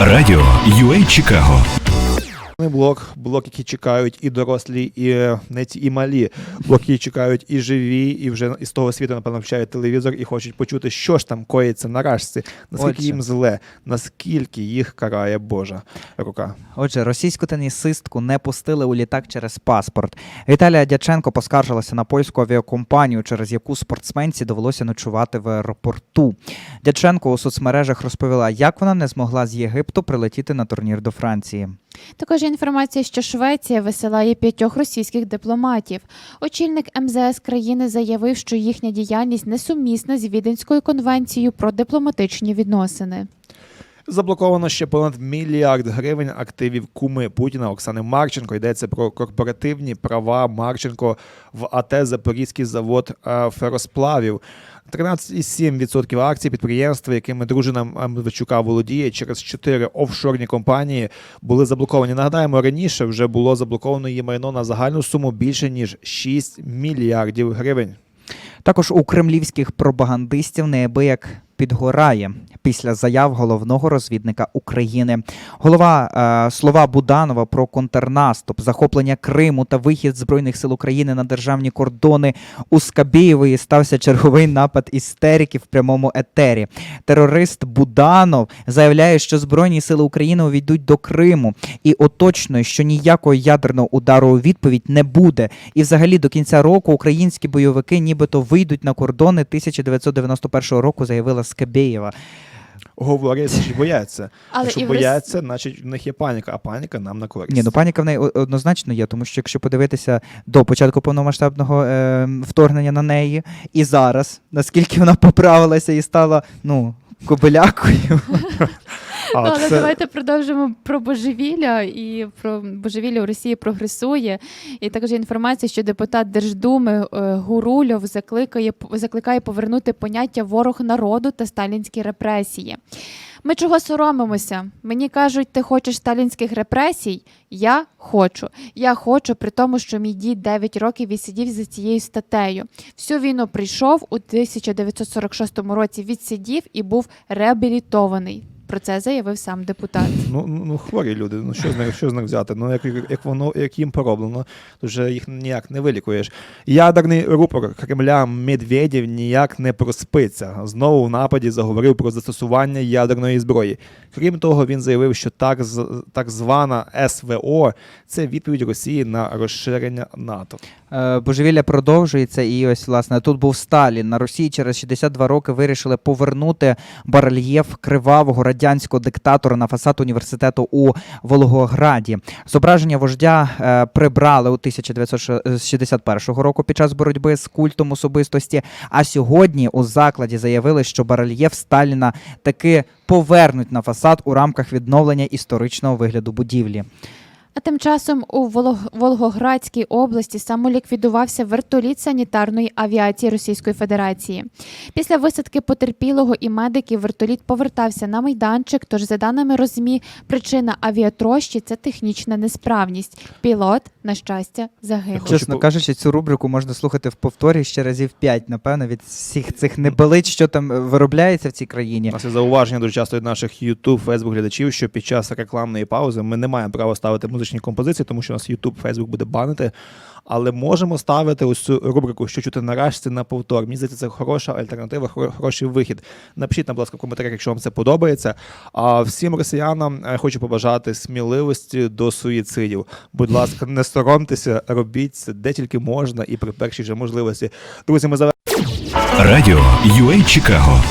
Радіо UA Чикаго Блок, блок, який чекають і дорослі, і е, не ці і малі. Блок, які чекають і живі, і вже із того світу, напевно, включають телевізор і хочуть почути, що ж там коїться на рашці, наскільки Отже. їм зле, наскільки їх карає Божа рука. Отже, російську тенісистку не пустили у літак через паспорт. Віталія Дяченко поскаржилася на польську авіакомпанію, через яку спортсменці довелося ночувати в аеропорту. Дяченко у соцмережах розповіла, як вона не змогла з Єгипту прилетіти на турнір до Франції. Також є інформація, що Швеція висилає п'ятьох російських дипломатів. Очільник МЗС країни заявив, що їхня діяльність несумісна з Віденською конвенцією про дипломатичні відносини. Заблоковано ще понад мільярд гривень активів куми Путіна Оксани Марченко. Йдеться про корпоративні права Марченко в АТ Запорізький завод е, феросплавів. 13,7% акцій підприємства, якими дружина Медведчука володіє через чотири офшорні компанії, були заблоковані. Нагадаємо, раніше вже було заблоковано її майно на загальну суму більше ніж 6 мільярдів гривень. Також у кремлівських пропагандистів неабияк підгорає після заяв головного розвідника України. Голова е, слова Буданова про контрнаступ, захоплення Криму та вихід збройних сил України на державні кордони у Скабєєвої стався черговий напад істерики в прямому етері. Терорист Буданов заявляє, що збройні сили України увійдуть до Криму і оточнує, що ніякого ядерного удару у відповідь не буде. І взагалі до кінця року українські бойовики нібито вийдуть на кордони 1991 року, заявила Скабєєва. Говорять, що бояться. Але Якщо і бояться, значить в них є паніка, а паніка нам на користь. Ні, ну паніка в неї однозначно є, тому що якщо подивитися до початку повномасштабного е, вторгнення на неї і зараз, наскільки вона поправилася і стала ну кобилякою. А, Ну, але це- давайте продовжимо про божевілля і про божевілля у Росії прогресує. І також є інформація, що депутат Держдуми е, Гурульов закликає закликає повернути поняття ворог народу та сталінські репресії. Ми чого соромимося? Мені кажуть, ти хочеш сталінських репресій? Я хочу. Я хочу, при тому, що мій дід 9 років відсидів за цією статтею. Всю війну прийшов у 1946 році, відсидів і був реабілітований. Про це заявив сам депутат. Ну, ну, ну хворі люди, ну що з них, що з них взяти? Ну як, як воно як їм пороблено, то вже їх ніяк не вилікуєш. Ядерний рупор Кремля Медведєв ніяк не проспиться. Знову в нападі заговорив про застосування ядерної зброї. Крім того, він заявив, що так, так звана СВО це відповідь Росії на розширення НАТО. Е, Божевілля продовжується, і ось власне тут був Сталін. На Росії через 62 роки вирішили повернути барельєф кривавого радянського диктатора на фасад університету у Волгограді. Зображення вождя е, прибрали у 1961 року під час боротьби з культом особистості. А сьогодні у закладі заявили, що барельєф Сталіна таки повернуть на фасад у рамках відновлення історичного вигляду будівлі. А тим часом у Волог- Волгоградській області самоліквідувався вертоліт санітарної авіації Російської Федерації. Після висадки потерпілого і медиків вертоліт повертався на майданчик. Тож, за даними РОЗМІ, причина авіатрощі це технічна несправність. Пілот, на щастя, загинув. Чесно кажучи, цю рубрику можна слухати в повторі ще разів п'ять, напевно, від всіх цих небелиць, що там е, виробляється в цій країні. є зауваження дуже часто від наших YouTube, Facebook глядачів, що під час рекламної паузи ми не маємо права ставити музичні композиції, тому що нас YouTube, Facebook буде банити. Але можемо ставити ось цю рубрику, що чути на рашці на повтор. Мені здається, це хороша альтернатива, хороший вихід. Напишіть, будь ласка, в коментарях, якщо вам це подобається. А всім росіянам е, хочу побажати сміливості до суїцидів. Будь ласка, не соромтеся, робіть це де тільки можна і при першій же можливості. Друзі, ми завершуємо. Радіо UA Чикаго